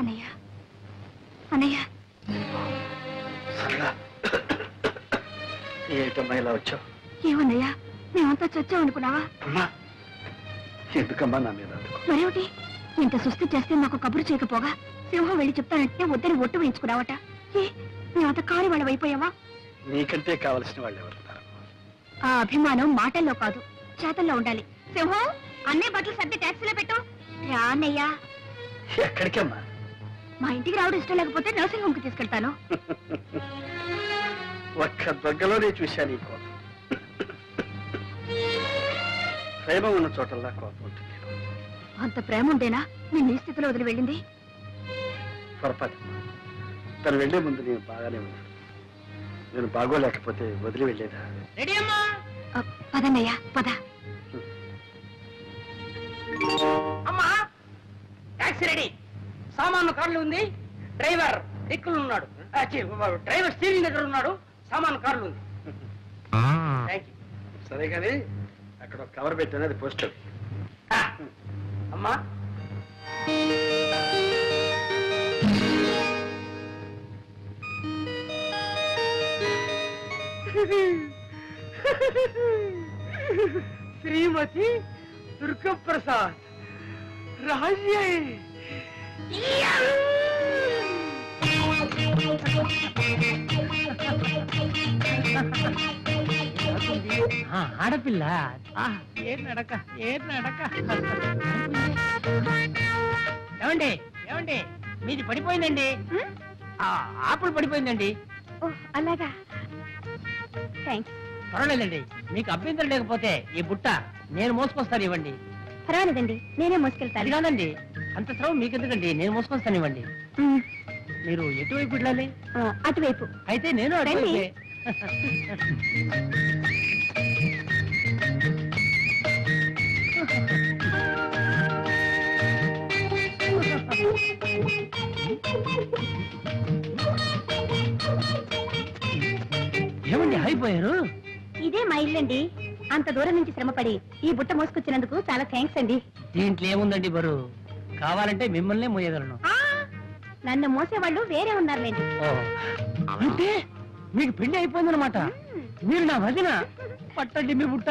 అన్నయ్య. సరళ ఏమిటమ్మా ఇలా వచ్చావు? ఏమన్నయ్యా? మేమంతా చచ్చాం అనుకున్నావా? అమ్మా ఎందుకమ్మా నా మీద మరేమిటి? ఇంత సుస్థి చేస్తే నాకు కబురు చేయకపోగా? సింహం వెళ్ళి చెప్తానంటే వద్దని ఒట్టు వేయించుకున్నావట. ఏ మేమంతా కాని వాళ్ళం అయిపోయావా నీకంటే కావలసిన వాళ్ళు ఎవరున్నారు ఆ అభిమానం మాటల్లో కాదు చేతల్లో ఉండాలి. సింహం అన్నీ బట్టలు సర్ది ట్యాక్సీలో పెట్టు. రా అన్నయ్యా. ఎక్కడికమ్మా? మా ఇంటికి రావడం ఇష్టం లేకపోతే నర్సింగ్ హోమ్కి తీసుకెళ్తాను. ఒక్క దగ్గరలోనే చూశాను ఈ కోపం. ప్రేమ ఉన్న చోటల్లా కోపం ఉంటుంది. అంత ప్రేమ ఉండేనా నేను ఈ స్థితిలో వదిలి వెళ్ళింది? పొరపాటు. తను వెళ్ళే ముందు నేను బాగానే ఉన్నాను. నేను బాగోలేకపోతే వదిలి వెళ్ళేదా? రెడీ అమ్మా. ఆ, పదన్నయ్యా పద. అమ్మా టాక్సీ రెడీ. సామాను కార్లు ఉంది. డ్రైవర్ దిక్కులు ఉన్నాడు. డ్రైవర్ స్టీరింగ్ దగ్గర ఉన్నాడు. సామాను కార్లు ఉంది. సరే కానీ అక్కడ కవర్ పెట్టాను అది పోస్టర్ అమ్మా. శ్రీమతి దుర్గప్రసాద్. రాజ్య ఆడపిల్ల. ఏ నడక ఏ నడక. ఏమండి ఏమండి? మీది పడిపోయిందండి. ఆ, ఆపిల్ పడిపోయిందండి. ఓ అలాగా. థ్యాంక్స్ పర్వాలేదండి మీకు అభ్యంతరం లేకపోతే ఈ బుట్ట నేను మోసుకొస్తాను ఇవ్వండి. పర్వాలేదండి నేనే మోసుకెళ్తాను. కాదండి అంత శ్రమ మీకెందుకండి? నేను మోసుకొస్తాను ఇవ్వండి ఉమ్, మీరు ఎటువైపు వెళ్ళాలి? ఆ, అటువైపు. అయితే నేను రండి. అటువైపే. ఏమండి అయిపోయారు ఇదే మా ఇల్లండి. అంత దూరం నుంచి శ్రమపడి ఈ బుట్ట మోసుకొచ్చినందుకు చాలా థ్యాంక్స్ అండి. దీంట్లో ఏముందండి బరు? కావాలంటే మిమ్మల్నే మోయగలను. ఆ, నన్ను మోసేవాళ్ళు వేరే ఉన్నారులేండి ఓ. అంటే మీకు పెళ్ళి అయిపోయిందనమాట మీరు నా వదిన. పట్టండి మీ బుట్ట.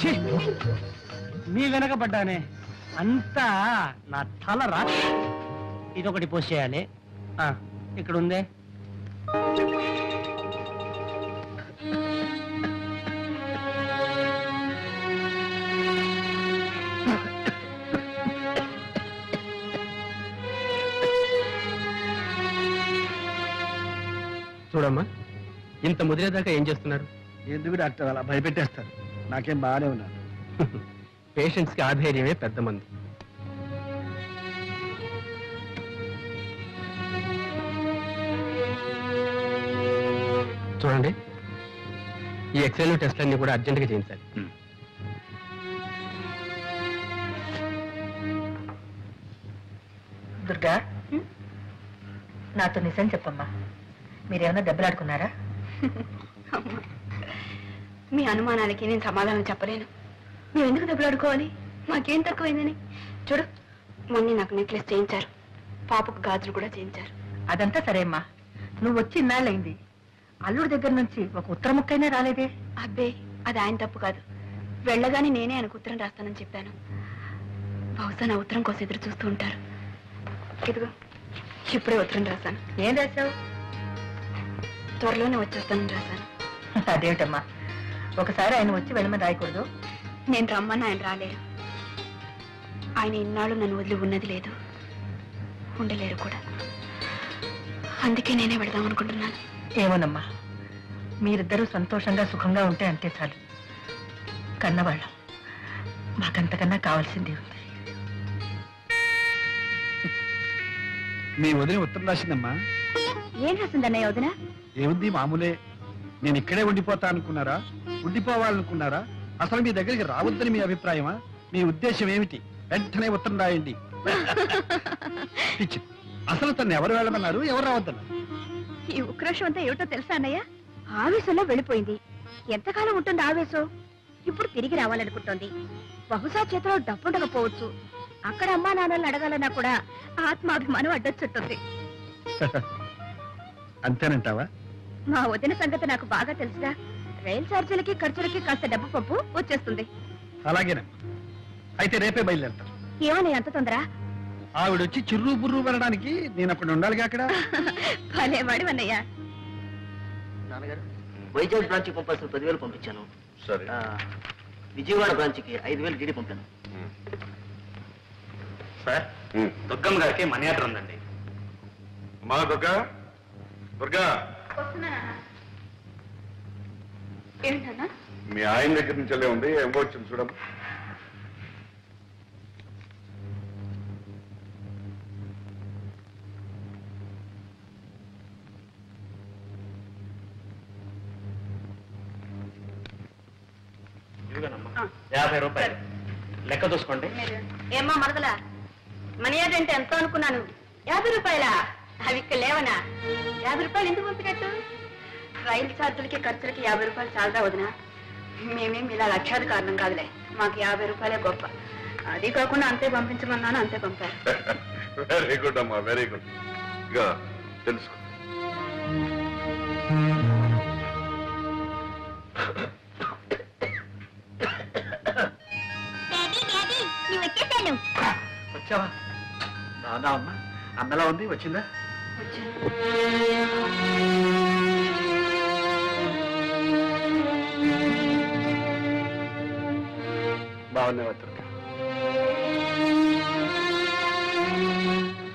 ఛీ! మీ వెనక పడ్డానే అంతా నా తల రా ఇదొకటి పోస్ట్ చేయాలి ఆ, ఇక్కడ ఉందే చూడమ్మా ఇంత ముదిరేదాకా ఏం చేస్తున్నారు? ఎందుకు డాక్టర్ అలా భయపెట్టేస్తారు? నాకేం బాగానే ఉన్నాను. పేషెంట్స్కి ఆధైర్యమే పెద్ద మంది. చూడండి ఈ ఎక్స్రేలు టెస్ట్లన్నీ కూడా అర్జెంటుగా చేయించాలి. దుర్గా నాతో నిజం చెప్పమ్మా. మీరేమైనా దెబ్బలాడుకున్నారా? మీ అనుమానాలకి నేను సమాధానం చెప్పలేను. మేము ఎందుకు దెబ్బలాడుకోవాలి? మాకేం తక్కువైందని? చూడు మొన్న నాకు నెక్లెస్ చేయించారు. పాపకు గాజులు కూడా చేయించారు. అదంతా సరే అమ్మా నువ్వు వచ్చి ఇన్నాళ్ళైంది అల్లుడి దగ్గర నుంచి ఒక ఉత్తర ముక్కైనా రాలేదే? అబ్బే అది ఆయన తప్పు కాదు. వెళ్ళగానే నేనే ఆయనకు ఉత్తరం రాస్తానని చెప్పాను. బహుశా నా ఉత్తరం కోసం ఎదురు చూస్తూ ఉంటారు. ఇదిగో ఇప్పుడే ఉత్తరం రాశాను. ఏం రాశావు? త్వరలోనే వచ్చేస్తానని రాశాను అదేమిటమ్మా? ఒకసారి ఆయన వచ్చి వెళ్ళమని రాయకూడదు? నేను రమ్మని ఆయన రాలేరు. ఆయన ఇన్నాళ్ళు నన్ను వదిలి ఉన్నది లేదు. ఉండలేరు కూడా. అందుకే నేనే వెళదాం అనుకుంటున్నాను. ఏమోనమ్మా? మీరిద్దరూ సంతోషంగా సుఖంగా ఉంటే అంతే చాలు. కన్నవాళ్ళం. మాకంతకన్నా కావాల్సింది ఉంది. మీ వదిన ఉత్తరం రాసిందమ్మా. ఏం రాసిందన్నయ్య వదిన? ఏముంది మామూలే? నేను ఇక్కడే ఉండిపోతా అనుకున్నారా? ఉండిపోవాలనుకున్నారా? అసలు మీ దగ్గరికి రావద్దని మీ అభిప్రాయమా? మీ ఉద్దేశం ఏమిటి? వెంటనే ఉత్తరం రాయండి. పిచ్చి. అసలు తను ఎవరు వెళ్ళమన్నారు ఎవరు రావద్దన్నారు? ఈ ఉక్రోషం అంతా ఏమిటో తెలుసా అన్నయ్య? ఆవేశంలో వెళ్ళిపోయింది. ఎంతకాలం ఉంటుంది ఆవేశం? ఇప్పుడు తిరిగి రావాలనుకుంటోంది. బహుశా చేతిలో డబ్బుండకపోవచ్చు. అక్కడ అమ్మా నాన్నల్ని అడగాలన్నా కూడా ఆత్మాభిమానం అడ్డొచ్చుంటుంది. అంతేనంటావా? మా వదిన సంగతి నాకు బాగా తెలుసుగా రైలు ఛార్జీలకి ఖర్చులకి కాస్త డబ్బు పప్పు వచ్చేస్తుంది. అలాగేనమ్మా అయితే రేపే బయలుదేరుతాను ఏమని అంత తొందర? ఆవిడొచ్చి చిర్రు బుర్రు పడడానికి నేను అక్కడ ఉండాలిగా అక్కడ? భలేవాడు అన్నయ్య నాన్నగారు వైజాగ్ బ్రాంచ్కి పంపాల్సిన పదివేలు పంపించాను. సరే. ఆ, విజయవాడ బ్రాంచ్కి ఐదు వేలు డీడీ పంపాను. సార్ దుర్గమ్మ గారికి మనీ ఆర్డర్ ఉందండి. మా దుర్గా దుర్గా ఏంటన్నా? మీ ఆయన దగ్గర నుంచి వెళ్ళే ఉంది. ఏం వచ్చింది ఇదిగోనమ్మా. యాభై రూపాయలు. లెక్క చూసుకోండి. ఏమ్మా మరదలా? మనీ అంటే ఎంతో అనుకున్నాను. యాభై రూపాయలా? అవి ఇక్కడ లేవనా? యాభై రూపాయలు ఎందుకు పంపినట్టు? రైలు ఛార్జీలకి ఖర్చులకి యాభై రూపాయలు చాలదా వదినా? మేమేం ఇలా లక్షాది కారణం కాదులే. మాకు యాభై రూపాయలే గొప్ప. అది కాకుండా అంతే పంపించమన్నాను అంతే పంపారు. వెరీ గుడ్ అమ్మా వెరీ గుడ్ ఇక తెలుసుకో. వచ్చావా? రాదా అమ్మా అన్నలా ఉంది వచ్చిందా? బాగున్నావా దుర్గా?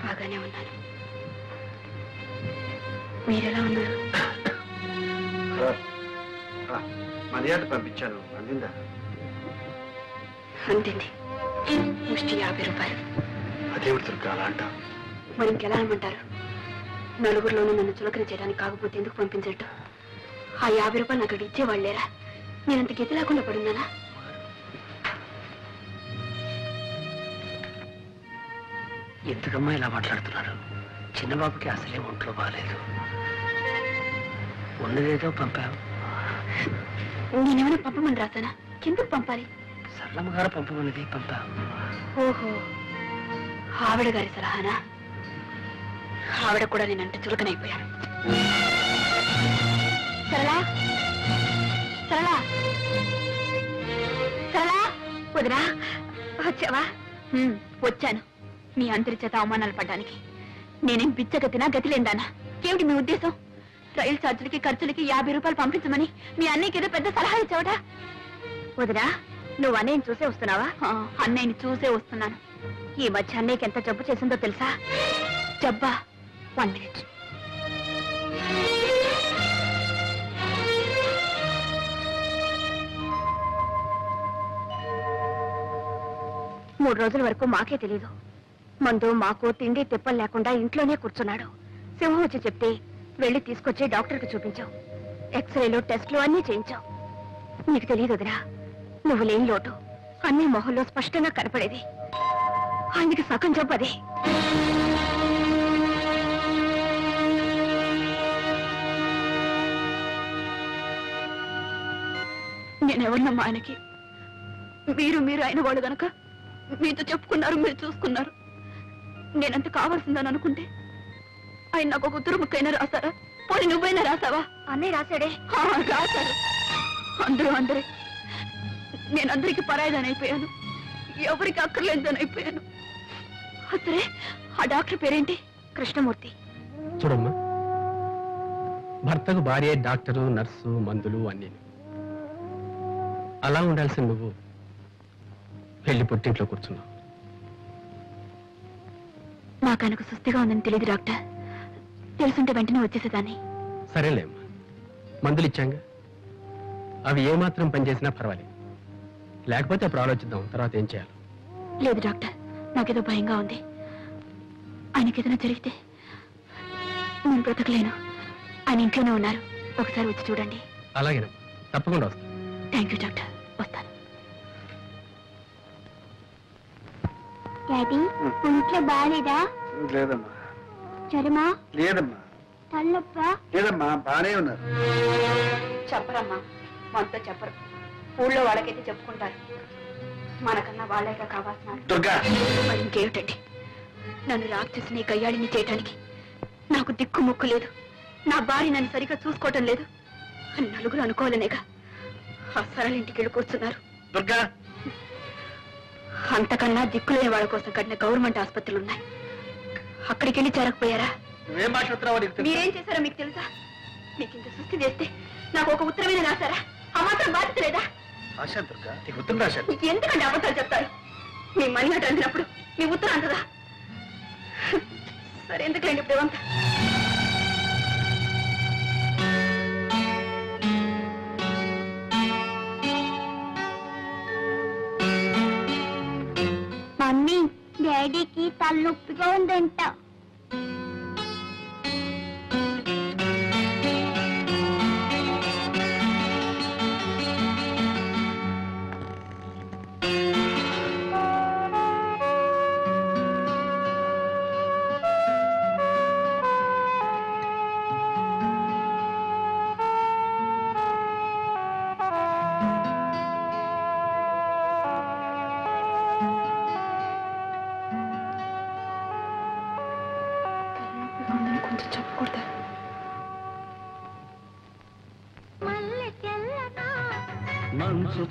బాగానే ఉన్నాను. మీరెలా ఉన్నారు? మర్యాద పంపించాను అందిందా? అంతేండి ముష్టి యాభై రూపాయలు. అదేవిడు దుర్గా అలా అంటావు? మరి ఇంకెలా అనమంటారు నలుగురిలోనూ నన్ను చులకన చేయడానికి కాకపోతే ఎందుకు పంపించట్టు? ఆ యాభై రూపాయలు నాకు ఇచ్చేవాళ్ళు లేరా నేనంత గతి లేకుండా పడున్నానా? ఎందుకమ్మా ఇలా మాట్లాడుతున్నారు? చిన్నబాబుకి అసలే ఒంట్లో బాగాలేదు ఉన్నదేదో పంపావు. నేనేమైనా పంపమని రాసానా ఎందుకు పంపాలి? సరళమ్మ గారు పంపమన్నది పంపావు. ఓహో ఆవిడ గారి సలహానా? ఆవిడ కూడా నేనంటే చులకనైపోయాను సరళా? సరళా? సరళా? వదినా? వచ్చావా? వచ్చాను. మీ అందరి చేత అవమానాలు పడ్డానికి. నేనేం బిచ్చగతినా గతిలేందానా ఏమిటి మీ ఉద్దేశం? రైలు ఛార్జీలకి ఖర్చులకి యాభై రూపాయలు పంపించమని మీ అన్నయ్యకి ఏదో పెద్ద సలహా ఇచ్చావట? వదినా నువ్వు అన్నయ్యని చూసే వస్తున్నావా? అన్నయ్యని చూసే వస్తున్నాను. ఈ మధ్య అన్నయ్యకి ఎంత జబ్బు చేసిందో తెలుసా? జబ్బా? వన్ మినిట్ మూడు రోజుల వరకు మాకే తెలీదు. మందు మాకు తిండి తిప్పలు లేకుండా ఇంట్లోనే కూర్చున్నాడు. సింహం వచ్చి చెప్తే వెళ్ళి తీసుకొచ్చి డాక్టర్కి చూపించావు ఎక్స్రేలు టెస్ట్లు అన్నీ చేయించావు నీకు తెలియదు వదినా నువ్వు లేని లోటు. అన్ని మొహంలో స్పష్టంగా కనపడేది. ఆయనకి సగం చెప్పదే నేనెవరినమ్మా ఆయనకి. మీరు మీరు అయిన వాళ్ళు గనక మీతో చెప్పుకున్నారు మీరు చూసుకున్నారు. నేనంత కావాల్సిందని అనుకుంటే ఆయన నాకు ఒక ఉత్తరం ముక్కైనా రాశారా? పోనీ నువ్వైనా రాసావా? అన్నయ్య రాశాడే. రాశాడు అందరూ అందరే. నేను అందరికి పరాయిదాని అయిపోయాను ఎవరికి అక్కర్లేదని అయిపోయాను అసలే ఆ డాక్టర్ పేరేంటి? కృష్ణమూర్తి. చూడమ్మా. భర్తకు భార్య డాక్టరు నర్సు మందులు అన్నీ అలా ఉండాల్సిన నువ్వు. వెళ్ళి పుట్టింట్లో కూర్చున్నావు. నాకు ఆయనకు సుస్థిగా ఉందని తెలియదు డాక్టర్. తెలుసుంటే వెంటనే వచ్చేసేదాన్ని. సరేలేమ్మా మందులు ఇచ్చాంగా? అవి ఏమాత్రం పనిచేసినా పర్వాలేదు. లేకపోతే అప్పుడు ఆలోచిద్దాం తర్వాత ఏం చేయాలి. లేదు డాక్టర్ నాకేదో భయంగా ఉంది. ఆయనకి ఏదైనా జరిగితే నేను బ్రతకలేను. ఆయన ఇంట్లోనే ఉన్నారు. ఒకసారి వచ్చి చూడండి. అలాగేనమ్మా. తప్పకుండా వస్తాను. Thank you doctor. వస్తాను. డాడీ ఒంట్లో బాగాలేదా? లేదమ్మా. జ్వరమా లేదమ్మా. తలనొప్ప? లేదమ్మా బానే ఉన్నారు. చెప్పరమ్మా మనతో చెప్పరు. ఊళ్ళో వాళ్ళకైతే చెప్పుకుంటారు. మనకన్నా వాళ్ళేగా కావాల్సిన దుర్గా! మరి ఇంకేమిటండి? నన్ను రాక్షసిని గయ్యాడిని చేయటానికి నాకు దిక్కు ముక్కు లేదు. నా భార్య నన్ను సరిగ్గా చూసుకోవటం లేదు. అని నలుగురు అనుకోవాలనేగా. ఆ సరళింటికి వెళ్ళి కూర్చున్నారు. దుర్గా! అంతకన్నా దిక్కులేని వాళ్ళ కోసం కట్టిన గవర్నమెంట్ ఆసుపత్రులు ఉన్నాయి అక్కడికి వెళ్ళి చేరకపోయారా? నువ్వేం మాట్లాడుతున్నావో నీకు తెలుసా? మీరేం చేశారో మీకు తెలుసా? మీకు ఇంత సుస్థి చేస్తే నాకు ఒక ఉత్తరమైన రాశారా ఆ మాత్రం బాధ్యత లేదా రాశాను దుర్గా నీకు ఉత్తరం రాశాను. ఎందుకంటే అబద్ధాలు చెప్తారు? మీ మనీ అటు అందినప్పుడు మీ ఉత్తరం అంతదా? సరే ఎందుకులేండి ఇప్పుడు ఇవంతా కాళ్ళు నొప్పిగా ఉందంట.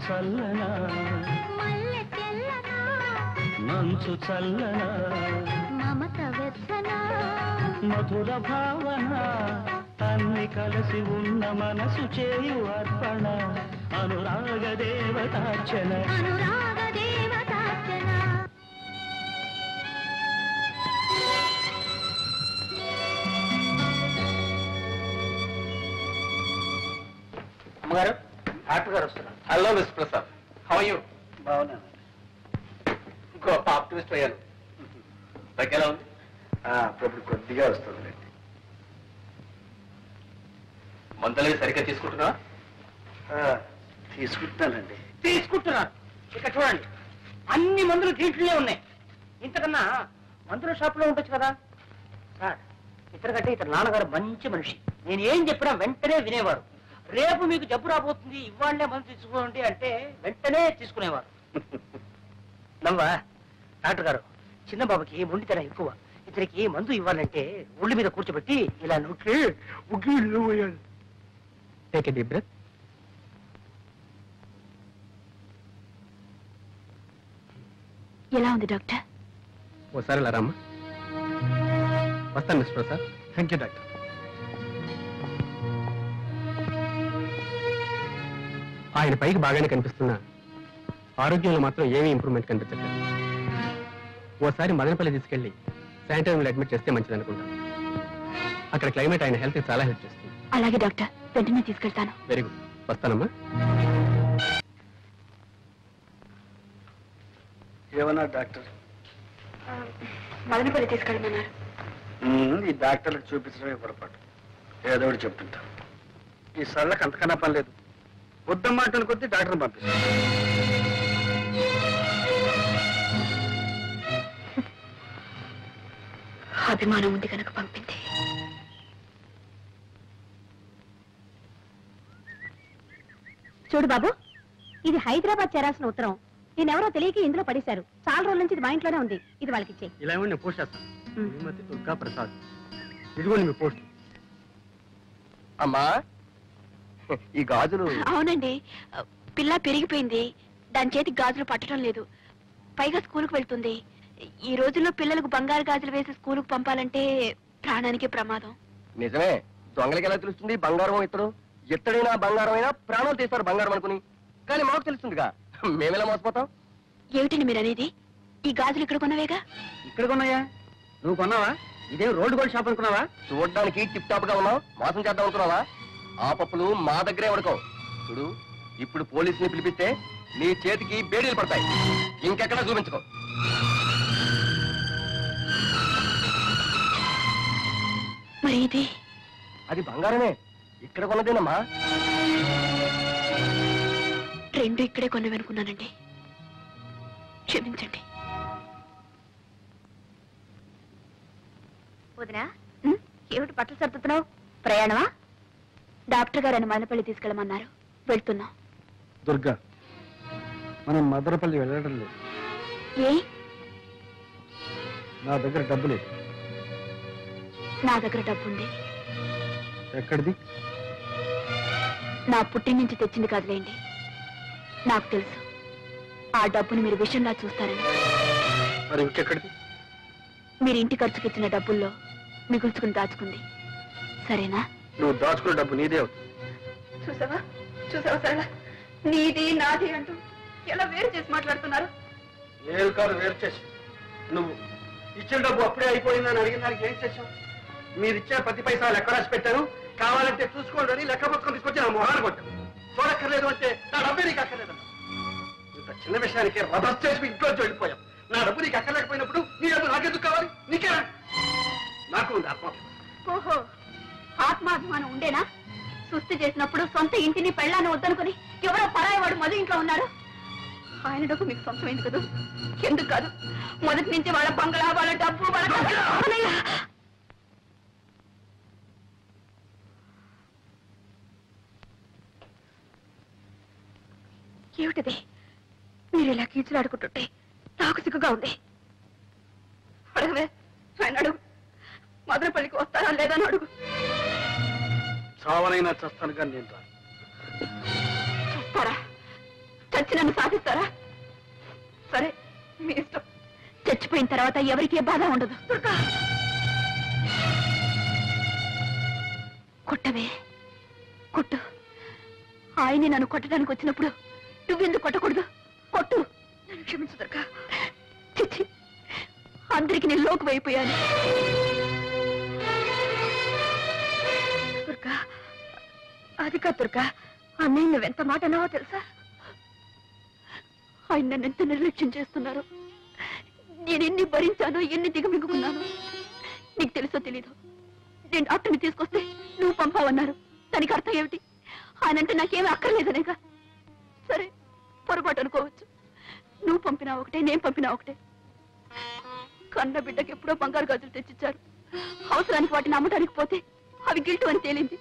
చల్లనా? మంచు చల్లనా? మమత వెచ్చనా మధుర భావన? అన్ని కలిసి ఉన్న మనసు చేయు అర్పణ. అనురాగ దేవతార్చన. అనురాగ hello miss Prasad how you బాగున్నాను. ఇంకో ఆప్టిమిస్ట్ అయ్యాను. తగ్గేలా ఉంది. అప్పుడు కొద్దిగా వస్తుంది మందులవి సరిగ్గా తీసుకుంటున్నా తీసుకుంటానండి తీసుకుంటున్నారు ఇక్కడ చూడండి. అన్ని మందులు దీంట్లోనే ఉన్నాయి. ఇంతకన్నా మందుల షాప్లో ఉండొచ్చు కదా? సార్ ఇతరకంటే ఇతర నాన్నగారు మంచి మనిషి. నేను ఏం చెప్పినా వెంటనే వినేవారు. రేపు మీకు జబ్బు రాబోతుంది ఇవాళ్ళే మందు తీసుకోండి అంటే వెంటనే తీసుకునేవారు. నవ్వా? డాక్టర్ గారు చిన్న బాబుకి మొండితనం ఎక్కువ. ఇతనికి మందు ఇవ్వాలంటే ఒళ్ళు మీద కూర్చోబెట్టి ఇలా నొక్కి ఉగ్గి టేక్ ఎ డీప్ బ్రెత్ ఎలా ఉంది డాక్టర్? ఓసారి ఇలా రామ్మా. వస్తాను miss Prasad. Thank you doctor. ఆయన పైకి బాగానే కనిపిస్తున్నా. ఆరోగ్యంలో మాత్రం ఏమీ ఇంప్రూవ్మెంట్ కనిపించట్లేదు. ఓసారి మదనపల్లి తీసుకెళ్ళి శానిటైజర్లో అడ్మిట్ చేస్తే మంచిది అనుకుంటాను అక్కడ క్లైమేట్ ఆయన హెల్త్ చాలా హెల్ప్ చేస్తుంది. అలాగే డాక్టర్ వెంటనే తీసుకెళ్తాను. Very good. వస్తానమ్మా. ఏమన్నా డాక్టర్? మదనపల్లి తీసుకెళ్ళమన్నారు. ఈ డాక్టర్లకు చూపించడమే పొరపాటు. ఏదో ఒకటి చెప్తుంటా. ఈ సళ్ళకి అంతకన్నా పని లేదు. వద్దమ్మాటలు కొద్దీ డాక్టర్ని పంపిస్తాను అభిమానం ఉంది కనుక పంపింది. చూడు బాబు ఇది హైదరాబాద్ చేరాల్సిన ఉత్తరం. నేనెవరో తెలియక ఇందులో పడేశారు. చాలా రోజుల నుంచి ఇది మా ఇంట్లోనే ఉంది. ఇది వాళ్ళకి ఇచ్చే ఇలా ఇవ్వండి నేను పోస్ట్ చేస్తాను. శ్రీమతి దుర్గా ప్రసాద్ ఇదిగోండి మీ పోస్ట్. అమ్మా ఈ గాజులు. అవునండి. పిల్ల పెరిగిపోయింది. దాని చేతి గాజులు పట్టడం లేదు. పైగా స్కూల్కి వెళ్తుంది. ఈ రోజుల్లో పిల్లలకు బంగారు గాజులు వేసి స్కూల్కి పంపాలంటే ప్రాణానికి ప్రమాదం. నిజమే. దొంగలకి ఎలా తెలుస్తుంది? బంగారం ఇతడు? ఎత్తడైనా బంగారం అయినా ప్రాణాలు తీస్తారు బంగారం అనుకుని. కానీ మాకు తెలుస్తుందిగా. మేమెలా మోసపోతాం? ఏమిటండి మీరు అనేది ఈ గాజులు ఇక్కడ కొన్నవేగా? ఇక్కడ కొన్నాయా? నువ్వు కొన్నావా? ఇదేం రోడ్డు గోల్డ్ షాప్ అనుకున్నావా? చూడడానికి టిప్ టాప్గా ఉన్నావు. మోసం చేద్దాం అనుకున్నావా? ఆ పప్పులు మా దగ్గరే ఉడకవు చూడు ఇప్పుడు పోలీసుని పిలిపిస్తే నీ చేతికి బేడీలు పడతాయి. ఇంకెక్కడా చూపించుకో. మరి ఇది? అది బంగారమే. ఇక్కడ కొన్నదేనమ్మా. రెండు ఇక్కడే కొన్నవనుకున్నానండి క్షమించండి. వదినా? ఏమిటి బట్టలు సర్దుతున్నావు? ప్రయాణమా? డాక్టర్ గారు మదనపల్లి తీసుకెళ్ళమన్నారు. వెళ్తున్నాం. దుర్గా మనం మదనపల్లి వెళ్ళడం లేదు. ఏ? నా దగ్గర డబ్బు లేదు. నా దగ్గర డబ్బుంది. ఎక్కడిది? నా పుట్టిన నుంచి తెచ్చింది కదలేండి. నాకు తెలుసు. ఆ డబ్బుని మీరు విషయంలా చూస్తారని. మరి ఇంకెక్కడిది? మీరు ఇంటి ఖర్చుకి ఇచ్చిన డబ్బుల్లో మిగుల్చుకుని దాచుకుంది. సరేనా? నువ్వు దాచుకున్న డబ్బు నీదే అవుతుంది. చూసావా? చూసావా సరళ? నీది నాది అంటూ ఎలా వేరు చేసి మాట్లాడుతున్నారు? నేను కాదు వేరు చేసి. నువ్వు ఇచ్చిన డబ్బు అప్పుడే అయిపోయిందని అడిగిన దానికి ఏం చేశావు? మీరు ఇచ్చే ప్రతి పైసా లెక్క రాసి పెట్టాను. కావాలంటే చూసుకోండి అని లెక్క పుస్తకం తీసుకొచ్చి నా మొహాన్ని కొట్టాను. చూడక్కర్లేదు అంటే నా డబ్బే నీకు అక్కర్లేదు ఇంత చిన్న విషయానికి రభస్ చేసి ఇంట్లో వెళ్ళిపోయాం నా డబ్బు నీకు అక్కర్లేకపోయినప్పుడు నీ డబ్బు నాకెందుకు కావాలి? నీకే నాకు ఉంది ఆత్మ ఓహో. ఆత్మాభిమానం ఉండేనా? సుస్థి చేసినప్పుడు సొంత ఇంటిని పెళ్ళాన్ని వద్దనుకుని ఎవరో పరాయవాడు మధు ఇంట్లో ఉన్నారు? ఆయన డబ్బు మీకు సొంతమైంది కదా? ఎందుకు కాదు? మొదటి నుంచి వాళ్ళ బంగళా వాళ్ళ డబ్బు వాళ్ళ! ఏమిటిది? మీరు ఇలా కీచులాడుకుంటుంటే నాకు సిగ్గుగా ఉంది. అడగవే ఆయన అడుగు. మదనపల్లికి వస్తారా లేదా అని అడుగు. చావనైనా చస్తాను కానీ నేను రాను. చేస్తారా? చచ్చి నన్ను సాధిస్తారా? సరే మీ ఇష్టం. చచ్చిపోయిన తర్వాత ఎవరికి ఏ బాధ ఉండదు. దుర్గా! కొట్టవే. కొట్టు. ఆయన్ని నన్ను కొట్టడానికి వచ్చినప్పుడు నువ్వెందుకు కొట్టకూడదు? కొట్టు. నన్ను క్షమించు దుర్గా. చిచ్చి. అందరికి నేను లోకు అయిపోయాను దుర్గా! అది కాదు అన్నయ్య నువ్వెంత మాట అన్నావో తెలుసా? ఆయన నన్ను ఎంత నిర్లక్ష్యం చేస్తున్నారు? నేను ఎన్ని భరించానో ఎన్ని దిగమింగుకున్నాను? నీకు తెలుసో తెలీదు? నేను డాక్టర్ని తీసుకొస్తే నువ్వు పంపావన్నారు. దానికి అర్థం ఏమిటి? ఆయనంటే నాకేమీ అక్కర్లేదనేగా. సరే పొరపాటు అనుకోవచ్చు. నువ్వు పంపినా ఒకటే నేను పంపినా ఒకటే. కన్న బిడ్డకి ఎప్పుడో బంగారు గాజులు తెచ్చిచ్చారు. అవసరానికి వాటిని అమ్మడానికి పోతే అవి గిల్టు అని తేలింది.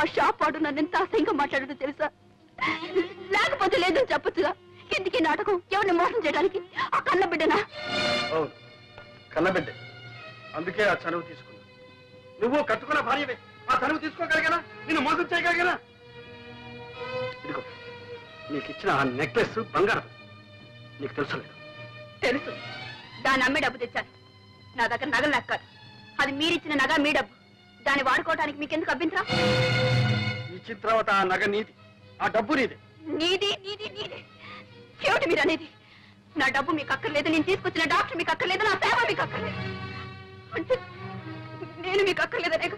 ఆ షాప్ వాడు నన్ను ఎంత అసహ్యంగా మాట్లాడదో తెలుసా? లేకపోతే లేదని చెప్పొచ్చుగా? ఎందుకు ఈ నాటకం ఎవరిని మోసం చేయడానికి? ఆ కన్న బిడ్డనా? అవును. కన్నబిడ్డ అందుకే ఆ చనువు తీసుకున్నా. నువ్వు కట్టుకున్న భార్యవే. ఆ చనువు తీసుకోగలిగానా? నిన్ను మోసం చేయగలిగానా? ఇదిగో నీకు ఇచ్చిన ఆ నెక్లెస్ బంగారం. నీకు తెలుసు లేదు తెలుసు. దాన్ని అమ్మే డబ్బు తెచ్చాను. నా దగ్గర నగలు లెక్కాలి అది మీరిచ్చిన నగ మీ డబ్బు. దాన్ని వాడుకోవడానికి మీకెందుకు అభ్యంతరం? ఇచ్చిన తర్వాత ఆ నగ నీది ఆ డబ్బు నీది. నీది నీది నీది. ఏమిటి మీరు అనేది. నా డబ్బు మీకు అక్కర్లేదు నేను తీసుకొచ్చిన డాక్టర్ మీకు అక్కర్లేదు నా సేవ మీకు అక్కర్లేదు అంటే నేను మీకు అక్కర్లేదనే?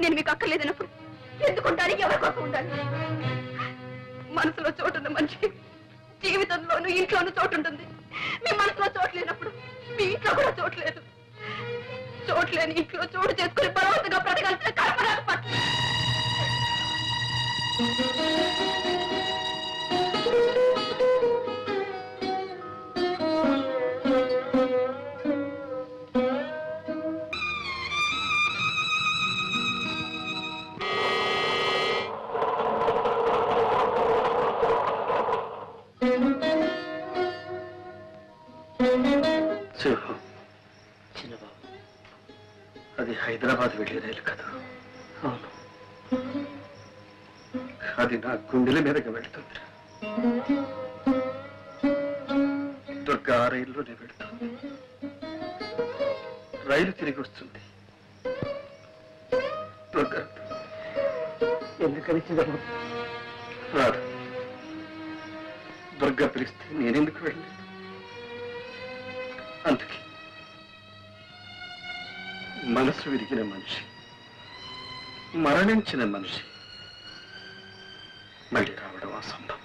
నేను మీకు అక్కర్లేదన్నప్పుడు ఎందుకు ఉండాలి ఎవరి కోసం ఉండాలి? మనసులో చోటున్న మనిషికి జీవితంలోనూ ఇంట్లోనూ చోటు ఉంటుంది. మీ మనసులో చోటు లేనప్పుడు మీ ఇంట్లో కూడా చోటు లేదు. చోట్లేని ఇంట్లో చోటు చేసుకుని బలవంతంగా బ్రతకాల్సిన కర్మ నాకు పట్ల గుండెల మీదకి వెళ్తుంది. దుర్గా ఆ రైల్లోనే వెళ్తుంది. రైలు తిరిగి వస్తుంది. దుర్గా. ఎందుకని రాదు దుర్గా పిలిస్తే నేనెందుకు వెళ్ళలేదు? అందుకే. మనసు విరిగిన మనిషి మరణించిన మనిషి మళ్ళీ రావడం అసంభవం.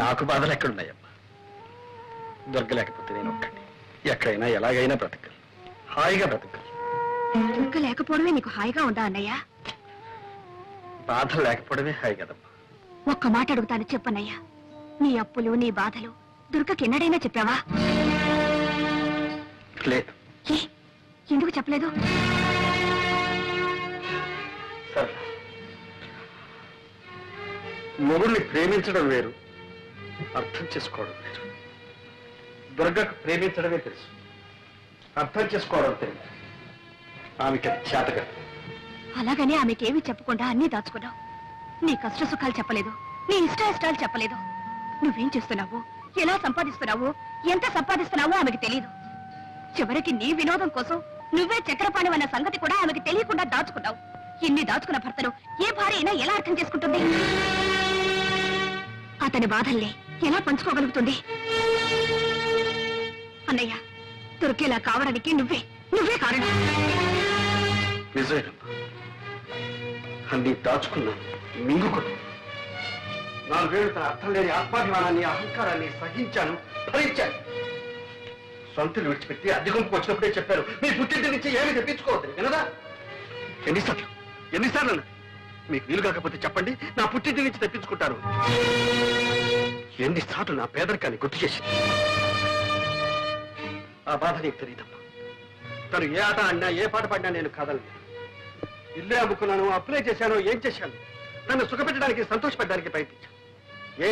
నాకు బాధలు ఎక్కడున్నాయమ్మా? దొరకలేకపోతే నేను ఒక్కడిని. ఎక్కడైనా ఎలాగైనా బ్రతకాలి హాయిగా బ్రతకాలి దొరకలేకపోవడమే నీకు హాయిగా ఉందా అన్నయ్య? బాధ లేకపోవడమే హాయి కదమ్మా. ఒక్క మాట అడుగుతాను చెప్పనయ్యా. నీ అప్పులు నీ బాధలు దుర్గకి ఎన్నడైనా చెప్పావా? లేదు. ఏ? ఎందుకు చెప్పలేదు? సరే. మొగుడిని ప్రేమించడం వేరు అర్థం చేసుకోవడం వేరు. దుర్గకు ప్రేమించడమే తెలుసు. అర్థం చేసుకోవడం తెలియదు ఆమెకి చేతగా అలాగని ఆమెకేమీ చెప్పకుండా అన్నీ దాచుకున్నావు. నీ కష్ట సుఖాలు చెప్పలేదు నీ ఇష్ట ఇష్టాలు చెప్పలేదు. నువ్వేం చేస్తున్నావు ఎలా సంపాదిస్తున్నావు ఎంత సంపాదిస్తున్నావో ఆమెకి తెలియదు చివరికి నీ వినోదం కోసం నువ్వే చక్రపాణి అన్న సంగతి కూడా ఆమెకి తెలియకుండా దాచుకున్నావు. ఇన్ని దాచుకున్న భర్తను ఏ భార్య అయినా ఎలా అర్థం చేసుకుంటుంది? అతని బాధల్ని ఎలా పంచుకోగలుగుతుంది? అన్నయ్య దొరికేలా కావడానికి నువ్వే నువ్వే కారణం. నిజమేనమ్మా. అన్ని దాచుకున్నాను మింగుకున్నాను నాలుగేళ్ళు తన అర్థం లేని ఆత్మాభిమానాన్ని అహంకారాన్ని సహించాను భరించాను. సొంతలు విడిచిపెట్టి అద్దెకుంపుకు వచ్చినప్పుడే చెప్పారు మీ పుట్టింటి నుంచి ఏమి తెప్పించుకోవద్దు వినదా? ఎన్నిసార్లు? ఎన్నిసార్లు మీకు వీలు కాకపోతే చెప్పండి నా పుట్టింటి నుంచి తెప్పించుకుంటారు ఎన్నిసార్లు నా పేదరికాన్ని గుర్తు చేసి. ఆ బాధ నీకు తెలియదమ్మా. తను ఏ ఆట ఆడినా ఏ పాట పాడినా నేను కాదలేదు ఇల్లే అమ్ముకున్నాను అప్లై చేశాను ఏం చేశాను? నన్ను సుఖపెట్టడానికి సంతోషపెట్టడానికి ప్రయత్నించాను ఏ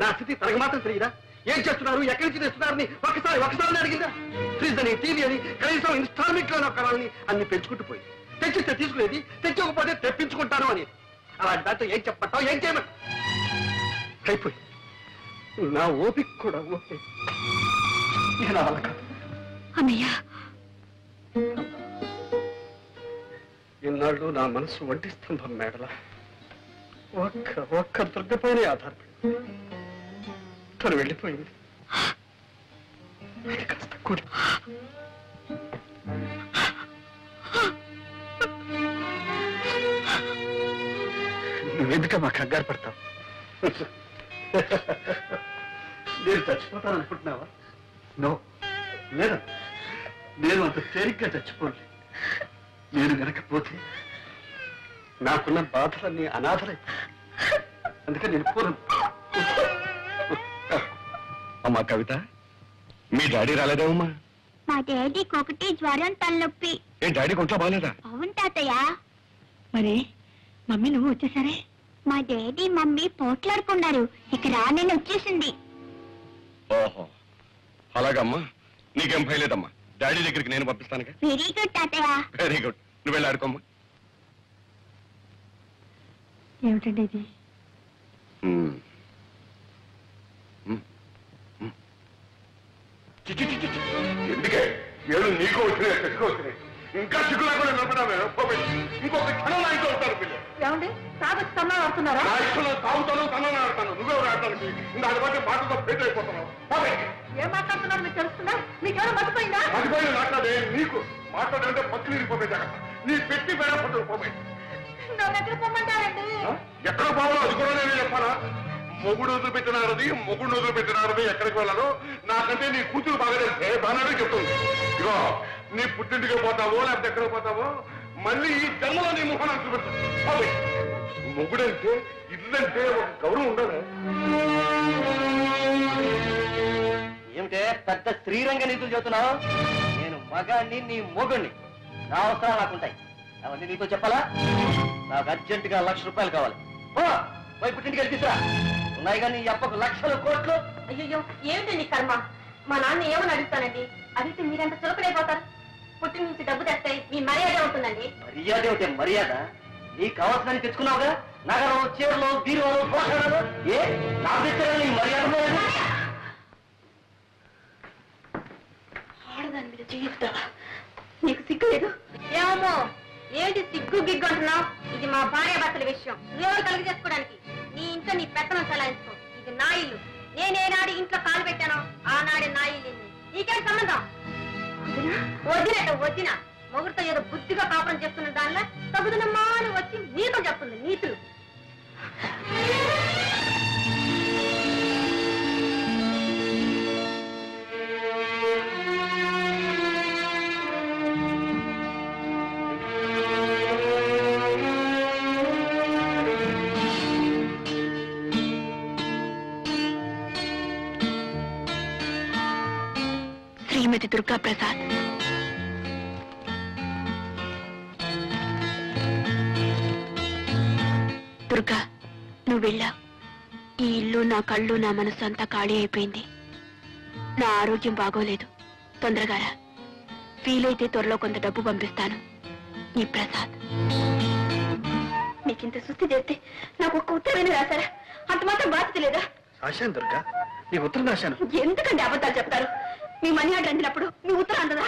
నా స్థితి తనకు మాత్రం తెలియదా? ఏం చేస్తున్నారు? ఎక్కడి నుంచి తెస్తున్నారని ఒకసారి ఒకసారి అడిగిందా? ఫ్రిజ్ అని టీవీ అని కనీసం ఇన్స్టాల్మెంట్లో కావాలని అన్ని పెంచుకుంటూ పోయింది. తెచ్చిస్తే తీసుకునేది తెచ్చకపోతే తెప్పించుకుంటాను అని. అలాంటి దాంతో ఏం చెప్పమంటావు? ఏం చేయమంటావు అయిపోయి నా ఓపిక కూడా ఓపిక అన్నయ్యా. ఇన్నాళ్ళు నా మనసు వంటి స్తంభం మేడల. ఒక్క ఒక్క దుర్గపైనే ఆధారపడి. తను వెళ్ళిపోయింది. కాస్త కూడి నువ్వెందుక మా కంగారు పడతావు? నేను చచ్చిపోతాను అనుకుంటున్నావా? నో. లేదా నేను అంత తేలిగ్గా చచ్చిపోలే నేను గనకపోతే నాకున్న బాధలన్నీ అనాథలై అందుకే నేను పూర్వం అమ్మా కవిత మీ డాడీ రాలేదేమమ్మా? మా డాడీకి ఒకటి జ్వరం తలనొప్పి. ఏ డాడీ కొంట్లో బాగాలేదా? అవును తాతయ్య. మరి మమ్మీ నువ్వు వచ్చేసరే? మా డాడీ మమ్మీ పోట్లాడుకున్నారు. ఇక రానని వచ్చేసింది. ఓహో. అలాగమ్మా నీకేం భయలేదమ్మా డాడీ దగ్గరికి నేను పంపిస్తానుగా. వెరీ గుడ్ తాతయ్య. వెరీ గుడ్ నువ్వు వెళ్ళి ఆడుకోమ్మా ఏమిటండి ఇది. ఎందుకే? ఏడు నీకు వచ్చినాయి చెట్టుకు వచ్చినాయి. ఇంకా చిక్కు లేకుండా నిలబడామే ఇంకొక క్షణం నా ఇంట్లో ఉంటారు పిల్లలు ఏమండి? తాగొచ్చి తన్నా ఆడుతున్నారా? నా ఇష్టంలో తాగుతాను తనని ఆడతాను. నువ్వెవరు ఆడటానికి. ఇంకా అది బట్టి మాటలతో పేట అయిపోతున్నావు. ఏం మాట్లాడుతున్నారు మీకు తెలుస్తుందా? మీకేమైనా మర్చిపోయిందా? మర్చిపోయి మాట్లాడే నీకు. మాట్లాడాలంటే పచ్చి నీరిపోతే జాగ్రత్త. నీ పెట్టి మేడ పట్టు పోయి నన్ను ఎక్కడ ఎక్కడ పోవాలో అది కూడా నేను చెప్పాలా? మొగుడు వదిలిపెట్టినారది మొగుడు వదిలిపెట్టినారది ఎక్కడికి వెళ్ళాలో నాకంటే నీ కూతురు బాగా తెలిసే బాగానే చెప్తుంది. ఇగో నీ పుట్టింటికి పోతావో లేకపోతే ఎక్కడికి పోతావో మళ్ళీ ఈ జన్మలో నీ ముఖాన్ని చూపెడతావు మొగుడంటే ఇల్లంటే ఒక గౌరవం ఉండాలి ఏమిటే పెద్ద శ్రీరంగ నీతులు చెబుతున్నావు? నేను మగాణ్ణి నీ మొగుణ్ణి. నా అవసరాలు నాకుంటాయి. అవన్నీ నీతో చెప్పాలా? నాకు అర్జెంటుగా లక్ష రూపాయలు కావాలి. ఓ పోయి పుట్టింటికి ఉన్నాయి కానీ అప్పకు లక్షలు కోట్లు. అయ్యో ఏమిటండి కర్మ? మా నాన్న ఏమని అడుగుతానండి అడిగితే మీరెంత చులకడైపోతారు పుట్టిన నుంచి డబ్బు తెస్తే మీ మర్యాద ఉంటుందండి. మర్యాద ఏమిటి మర్యాద? నీకు కావాల్సిన తెచ్చుకున్నావుగా? నగరం చీరలు బీరువాలు పోషణలు? ఏ? నాకు తెచ్చారా నీ మర్యాద? ఆడదాని మీద చేయిస్తావా నీకు సిగ్గు లేదు? ఏమో ఏంటి సిగ్గు గిగ్గు అంటున్నావు? ఇది మా భార్య భర్తల విషయం. నువ్వెవరు కలిగి చేసుకోవడానికి? నీ ఇంట్లో నీ పెత్తనం చలాయించుకో ఇది నా ఇల్లు. నేనేనాడు ఇంట్లో కాలు పెట్టానో ఆనాడే నా ఇల్లు నీకేం సంబంధం? వదినట వదిన. మొగుడితో ఏదో బుద్ధిగా కాపురం చేస్తున్న దానిలో తగుదనమ్మా అని వచ్చి నీతో చెప్తుంది నీతులు. దుర్గా ప్రసాద్. దుర్గా నువ్వు వెళ్ళా. ఈ ఇల్లు నా కళ్ళు నా మనసు అంతా ఖాళీ అయిపోయింది. నా ఆరోగ్యం బాగోలేదు. తొందరగా రా. వీలైతే త్వరలో కొంత డబ్బు పంపిస్తాను. నీ ప్రసాద్. మీకింత సుస్థి చేస్తే నాకు ఒక్క ఉత్తరమైన రాశారా? అంత మాత్రం బాధ్యత లేదా? రాశాను దుర్గా. నీకు ఉత్తరం రాశాను. ఎందుకండి అబద్ధాలు చెప్తారు? మీ మనీ ఆర్డర్ అందినప్పుడు మీ ఉత్తరం అందదా?